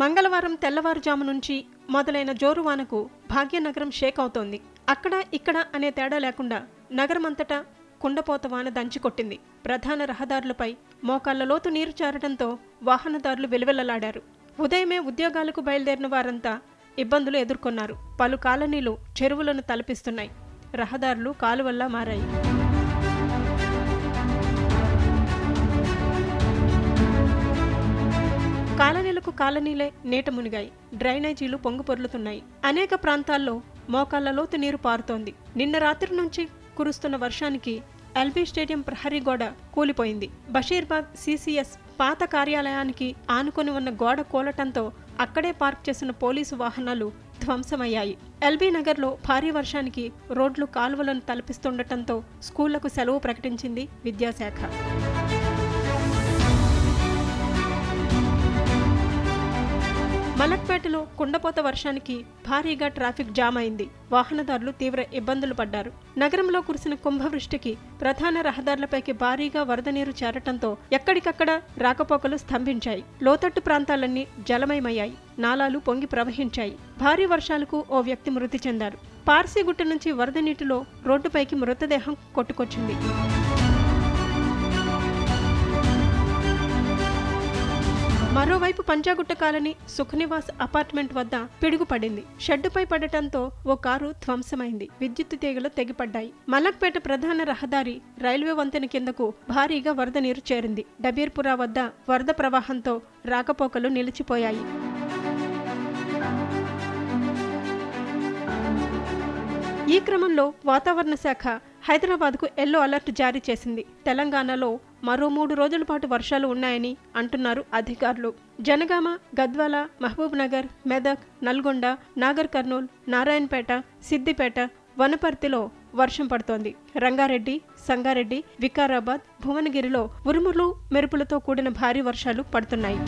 మంగళవారం తెల్లవారుజాము నుంచి మొదలైన జోరువానకు భాగ్యనగరం షేక్ అవుతోంది. అక్కడ ఇక్కడ అనే తేడా లేకుండా నగరమంతటా కుండపోత వాన దంచికొట్టింది ప్రధాన రహదారులపై మోకాళ్ళ లోతు నీరు చేరడంతో వాహనదారులు వెలువెల్లలాడారు ఉదయమే ఉద్యోగాలకు బయలుదేరిన వారంతా ఇబ్బందులు ఎదుర్కొన్నారు. పలు కాలనీలు చెరువులను తలపిస్తున్నాయి. రహదారులు కాలువల్లా మారాయి. కాలనీలే నీట మునిగాయి. డ్రైనేజీలు పొంగిపొర్లుతున్నాయి అనేక ప్రాంతాల్లో మోకాళ్ళ లోతు నీరు పారుతోంది. నిన్న రాత్రి నుంచి కురుస్తున్న వర్షానికి ఎల్బీ స్టేడియం ప్రహరీ గోడ కూలిపోయింది. బషీర్బాగ్ సిసిఎస్ పాత కార్యాలయానికి ఆనుకొని ఉన్న గోడ కూలటంతో అక్కడే పార్క్ చేసిన పోలీసు వాహనాలు ధ్వంసమయ్యాయి. ఎల్బీ నగర్లో భారీ వర్షానికి రోడ్లు కాలువలను తలపిస్తుండటంతో స్కూళ్ళకు సెలవు ప్రకటించింది విద్యాశాఖ. మలక్పేటలో కుండపోత వర్షానికి భారీగా ట్రాఫిక్ జామ్ అయింది. వాహనదారులు తీవ్ర ఇబ్బందులు పడ్డారు. నగరంలో కురిసిన కుంభవృష్టికి ప్రధాన రహదారులపైకి భారీగా వరద నీరు చేరటంతో ఎక్కడికక్కడ రాకపోకలు స్తంభించాయి. లోతట్టు ప్రాంతాలన్నీ జలమయమయ్యాయి. నాలాలు పొంగి ప్రవహించాయి. భారీ వర్షాలకు ఓ వ్యక్తి మృతి చెందారు. పార్సీగుట్ట నుంచి వరద నీటిలో రోడ్డుపైకి మృతదేహం కొట్టుకొచ్చింది. మరోవైపు పంజాగుట్ట కాలనీ సుఖనివాస్ అపార్ట్మెంట్ వద్ద పిడుగుపడింది. షెడ్డుపై పడటంతో ఓ కారు ధ్వంసమైంది. విద్యుత్ తీగలు తెగిపడ్డాయి. మలక్పేట ప్రధాన రహదారి రైల్వే వంతెన కిందకు భారీగా వరద నీరు చేరింది. డబీర్పురా వద్ద వరద ప్రవాహంతో రాకపోకలు నిలిచిపోయాయి. ఈ క్రమంలో వాతావరణ శాఖ హైదరాబాద్కు ఎల్లో అలర్ట్ జారీ చేసింది. తెలంగాణలో మరో మూడు రోజుల పాటు వర్షాలు ఉన్నాయని అంటున్నారు అధికారులు. జనగామ గద్వాల మహబూబ్ నగర్ మెదక్ నల్గొండ నాగర్ కర్నూల్ నారాయణపేట సిద్దిపేట వనపర్తిలో వర్షం పడుతోంది. రంగారెడ్డి సంగారెడ్డి వికారాబాద్ భువనగిరిలో ఉరుములు మెరుపులతో కూడిన భారీ వర్షాలు పడుతున్నాయి.